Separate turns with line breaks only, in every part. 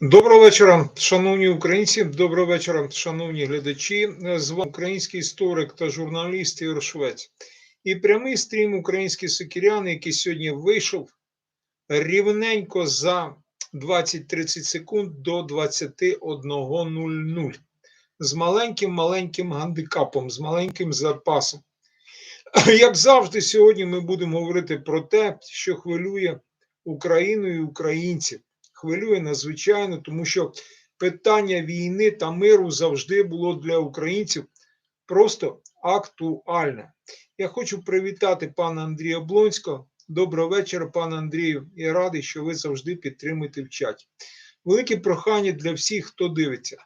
Доброго вечора, шановні українці. Доброго вечора, шановні глядачі. З вами український історик та журналіст Ігор Швець. І прямий стрім український сокіряни, який сьогодні вийшов рівненько за 20-30 секунд до 21.00 з маленьким маленьким гандикапом, з маленьким запасом. Як завжди, сьогодні ми будемо говорити про те, що хвилює Україну і українців хвилює надзвичайно, тому що питання війни та миру завжди було для українців просто актуальне. Я хочу привітати пана Андрія Блонського. Доброго вечора, пане Андрію. Я радий, що ви завжди підтримуєте в чаті. Велике прохання для всіх, хто дивиться.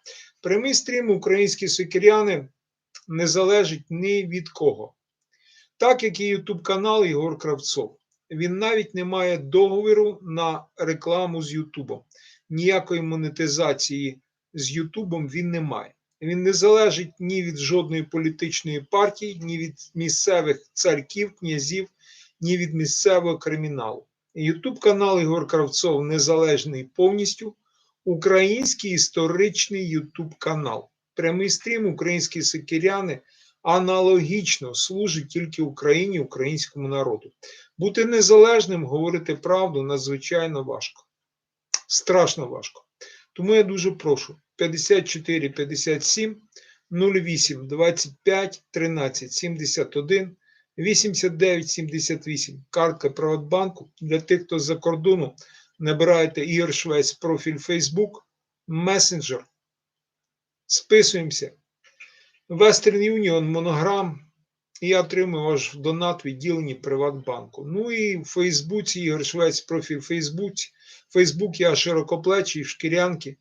Прямий стрім українські сокиряни не залежить ні від кого. Так як і YouTube канал Ігор Кравцов він навіть не має договору на рекламу з Ютубом. Ніякої монетизації з Ютубом він не має. Він не залежить ні від жодної політичної партії, ні від місцевих царків, князів, ні від місцевого криміналу. Ютуб канал Ігор Кравцов незалежний повністю. Український історичний Ютуб канал. Прямий стрім українські сикіряни аналогічно служить тільки Україні, українському народу. Бути незалежним, говорити правду надзвичайно важко. Страшно важко. Тому я дуже прошу 54 57 08 25 13 71 89 78. Картка Приватбанку. Для тих, хто за кордону, набирайте Ігор Швець, профіль Facebook, месенджер. Списуємося. Western Union, монограм. І я отримую ваш донат відділені Приватбанку. Ну і в Фейсбуці Ігор Швець, профіль Фейсбуці. Фейсбук я широкоплечий, в шкірянки.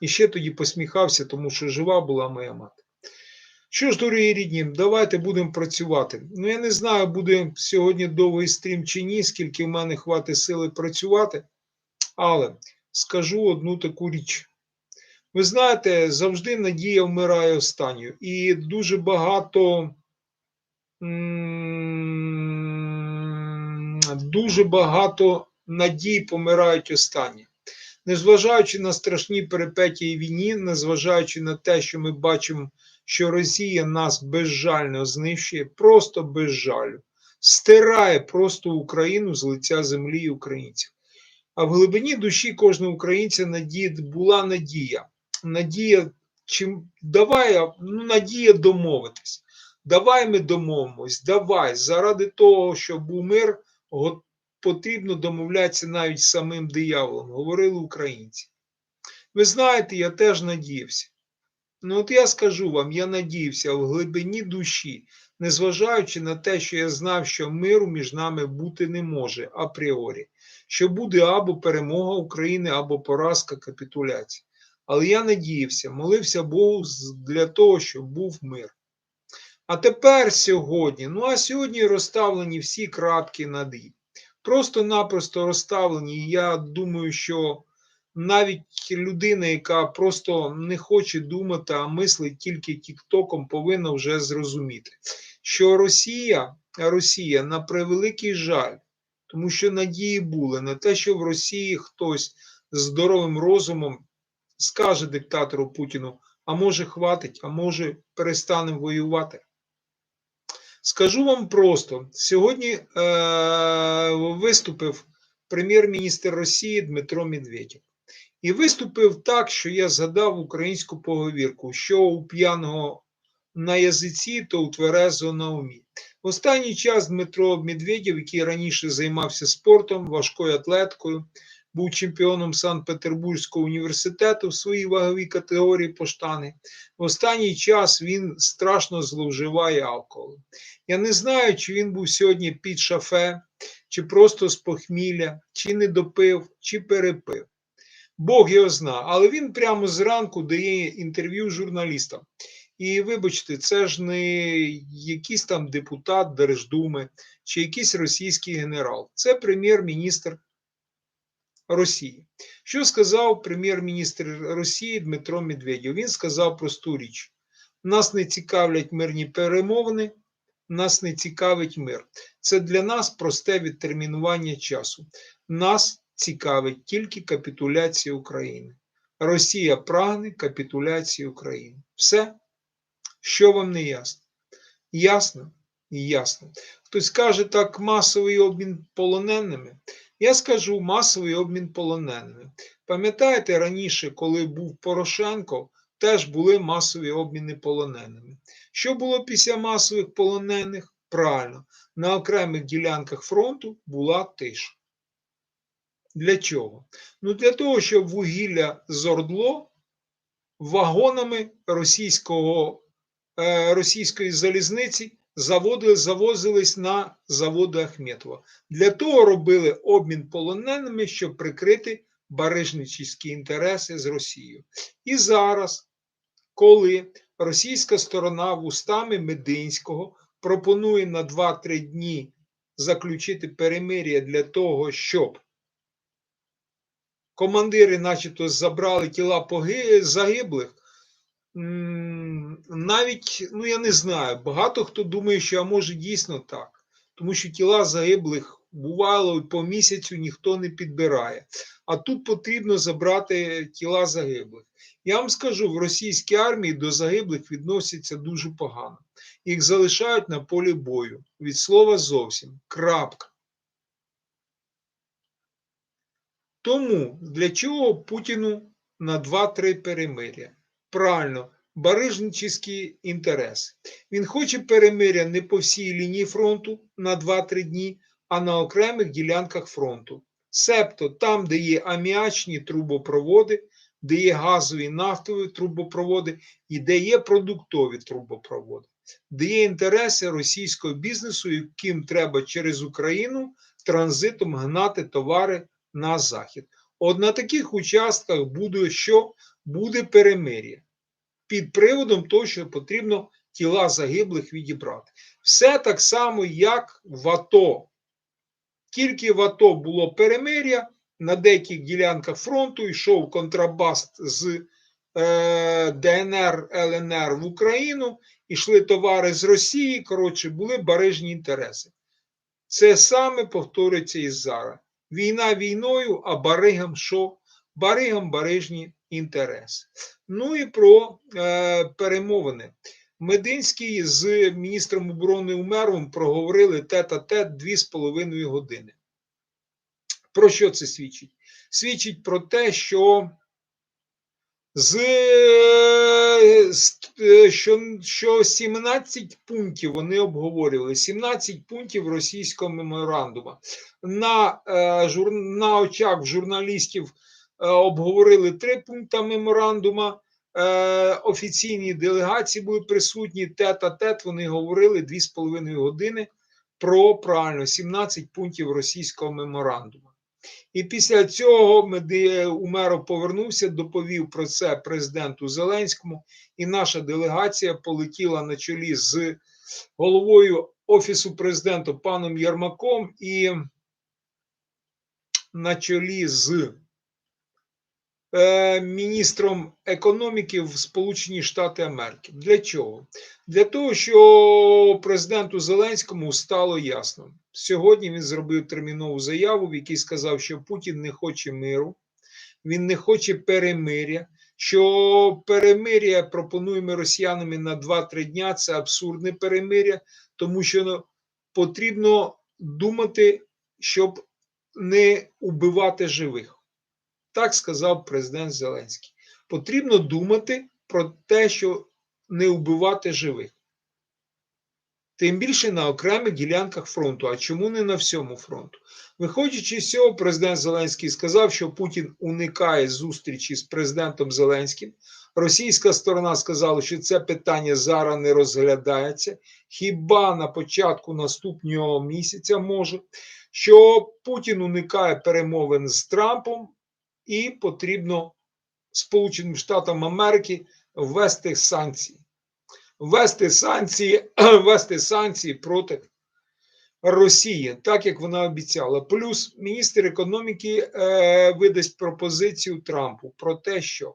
І ще тоді посміхався, тому що жива була моя мати. Що ж, дорогі рідні, давайте будемо працювати. Ну, я не знаю, буде сьогодні довгий стрім чи ні, скільки в мене хватить сили працювати, але скажу одну таку річ. Ви знаєте, завжди надія вмирає останньою. І дуже багато дуже багато надій помирають останні. Незважаючи на страшні перипетії війні, незважаючи на те, що ми бачимо, що Росія нас безжально знищує, просто без жалю, стирає просто Україну з лиця землі українців. А в глибині душі кожного українця була надія надія, чим давай ну, надія домовитись. Давай ми домовимось, давай. Заради того, щоб був мир, потрібно домовлятися навіть самим дияволом, говорили українці. Ви знаєте, я теж надіявся. Ну, от я скажу вам, я надіявся в глибині душі, незважаючи на те, що я знав, що миру між нами бути не може апріорі, що буде або перемога України, або поразка капітуляція. Але я надіявся, молився Богу для того, щоб був мир. А тепер сьогодні, ну а сьогодні розставлені всі крапки над «і». Просто-напросто розставлені. Я думаю, що навіть людина, яка просто не хоче думати, а мислить тільки Тіктоком, повинна вже зрозуміти, що Росія, Росія на превеликий жаль, тому що надії були на те, що в Росії хтось з здоровим розумом скаже диктатору Путіну, а може хватить, а може перестанемо воювати. Скажу вам просто: сьогодні е, виступив прем'єр-міністр Росії Дмитро Медведєв. І виступив так, що я згадав українську поговірку, що у п'яного на язиці, то у тверезо на умі. В останній час Дмитро Медведєв, який раніше займався спортом, важкою атлеткою, був чемпіоном Санкт-Петербурзького університету в своїй ваговій категорії поштани. В останній час він страшно зловживає алкоголем. Я не знаю, чи він був сьогодні під шафе, чи просто з похмілля, чи не допив, чи перепив. Бог його зна, але він прямо зранку дає інтерв'ю журналістам. І вибачте, це ж не якийсь там депутат Держдуми чи якийсь російський генерал. Це прем'єр-міністр Росії. Що сказав прем'єр-міністр Росії Дмитро Медведєв? Він сказав просту річ: нас не цікавлять мирні перемовини, нас не цікавить мир. Це для нас просте відтермінування часу. Нас цікавить тільки капітуляція України. Росія прагне капітуляції України. Все, що вам не ясно? Ясно? Ясно. Хтось каже так, масовий обмін полоненими. Я скажу масовий обмін полоненими. Пам'ятаєте раніше, коли був Порошенко, теж були масові обміни полоненими. Що було після масових полонених? Правильно, на окремих ділянках фронту була тиша. Для чого? Ну для того, щоб вугілля з Ордло вагонами російського, е, російської залізниці заводили, завозились на заводи Ахметова. Для того робили обмін полоненими, щоб прикрити барижничівські інтереси з Росією. І зараз, коли російська сторона вустами Мединського пропонує на 2-3 дні заключити перемир'я для того, щоб командири, начебто, забрали тіла загиблих. Навіть, ну я не знаю, багато хто думає, що а може дійсно так, тому що тіла загиблих бувало по місяцю ніхто не підбирає. А тут потрібно забрати тіла загиблих. Я вам скажу, в російській армії до загиблих відносяться дуже погано. Їх залишають на полі бою. Від слова зовсім. Крапка. Тому для чого Путіну на 2-3 перемиря? Правильно, барижничі інтереси. Він хоче перемиря не по всій лінії фронту на 2-3 дні, а на окремих ділянках фронту. Себто там, де є аміачні трубопроводи, де є газові нафтові трубопроводи і де є продуктові трубопроводи, де є інтереси російського бізнесу, яким треба через Україну транзитом гнати товари на захід. От на таких участках буде що? Буде перемир'я під приводом того, що потрібно тіла загиблих відібрати. Все так само, як в АТО. Тільки в АТО було перемир'я, на деяких ділянках фронту йшов контрабаст з е, ДНР, ЛНР в Україну, йшли товари з Росії. Коротше, були барижні інтереси. Це саме повторюється і зараз. Війна війною, а баригам що? Баригам барижні інтереси. Ну і про е, перемовини. Мединський з міністром оборони Умеровим проговорили тет-а-тет 2,5 години. Про що це свідчить? Свідчить про те, що з, що, що 17 пунктів вони обговорювали, 17 пунктів російського меморандуму. На, е, на очах журналістів е, обговорили три пункти меморандума. Е, офіційні делегації були присутні тет-а-тет, вони говорили 2,5 години про правильно 17 пунктів російського меморандуму. І після цього Умеров повернувся, доповів про це президенту Зеленському, і наша делегація полетіла на чолі з головою Офісу президента паном Єрмаком і на чолі з е, міністром економіки в Сполучені Штати Америки. Для чого? Для того, що президенту Зеленському стало ясно. Сьогодні він зробив термінову заяву, в якій сказав, що Путін не хоче миру, він не хоче перемиря. Що перемиря пропонуємо росіянами на 2-3 дня це абсурдне перемиря, тому що ну, потрібно думати, щоб не убивати живих. Так сказав президент Зеленський. Потрібно думати про те, що не вбивати живих. Тим більше на окремих ділянках фронту. А чому не на всьому фронту? Виходячи з цього, президент Зеленський сказав, що Путін уникає зустрічі з президентом Зеленським. Російська сторона сказала, що це питання зараз не розглядається. Хіба на початку наступного місяця може, що Путін уникає перемовин з Трампом, і потрібно Сполученим Штатам Америки ввести санкції. Ввести санкції, ввести санкції проти Росії, так як вона обіцяла. Плюс міністр економіки е, видасть пропозицію Трампу про те, що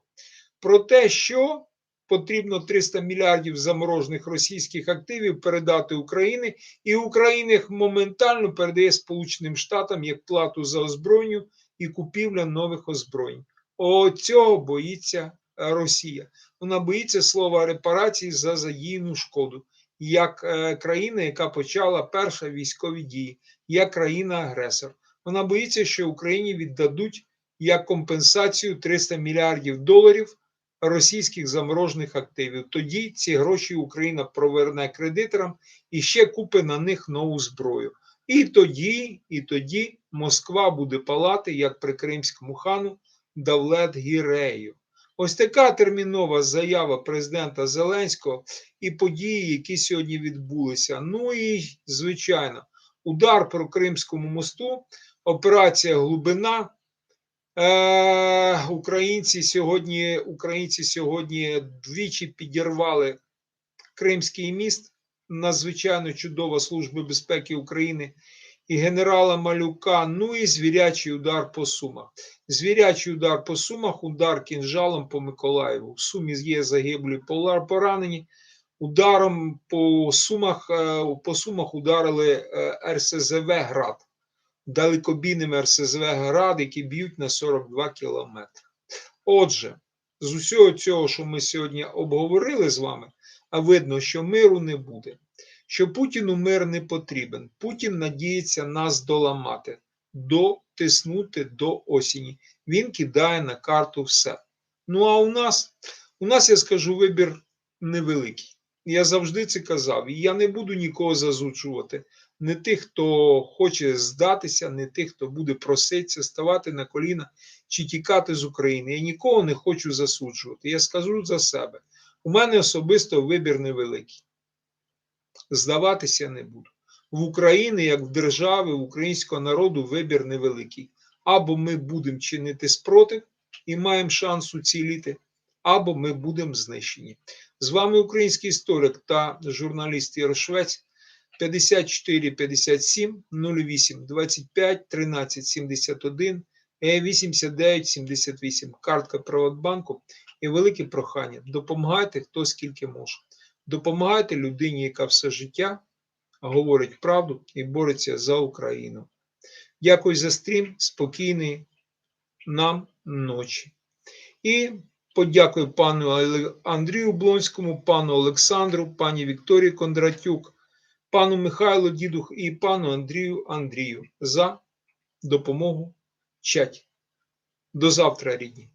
про те, що потрібно 300 мільярдів заморожених російських активів передати Україні, і Україна їх моментально передає Сполученим Штатам як плату за озброєння і купівля нових озброєнь. О, цього боїться Росія. Вона боїться слова репарації за задіяну шкоду, як е, країна, яка почала перші військові дії, як країна-агресор. Вона боїться, що Україні віддадуть як компенсацію 300 мільярдів доларів російських заморожених активів. Тоді ці гроші Україна проверне кредиторам і ще купить на них нову зброю. І тоді, і тоді Москва буде палати, як при кримському хану Давлет Гірею. Ось така термінова заява президента Зеленського і події, які сьогодні відбулися. Ну і, звичайно, удар по Кримському мосту, операція Глибина. Е, Українці сьогодні, українці сьогодні двічі підірвали Кримський міст. Надзвичайно чудова Служба безпеки України і генерала Малюка. Ну і звірячий удар по Сумах. Звірячий удар по Сумах, удар кінжалом по Миколаєву. В Сумі є загиблі поранені. Ударом по Сумах, е, по Сумах ударили е, РСЗВ Град далекобійними РСЗВ Град, які б'ють на 42 кілометри. Отже, з усього цього, що ми сьогодні обговорили з вами, а видно, що миру не буде, що Путіну мир не потрібен. Путін надіється нас доламати, дотиснути до осені. Він кидає на карту все. Ну а у нас, у нас, я скажу, вибір невеликий. Я завжди це казав, і я не буду нікого зазучувати не тих, хто хоче здатися, не тих, хто буде проситися, ставати на коліна чи тікати з України. Я нікого не хочу засуджувати. Я скажу за себе. У мене особисто вибір невеликий. Здаватися не буду. В Україні, як в держави, українського народу вибір невеликий. Або ми будемо чинити спротив і маємо шанс уціліти, або ми будемо знищені. З вами український історик та журналіст Ярошвець. 54 57 08 25 13 71 89 78. Картка Приватбанку і велике прохання. Допомагайте хто скільки може. Допомагайте людині, яка все життя говорить правду і бореться за Україну. Дякую за стрім. Спокійної нам ночі. І подякую пану Андрію Блонському, пану Олександру, пані Вікторії Кондратюк пану Михайлу Дідух і пану Андрію Андрію за допомогу в чаті. До завтра, рідні.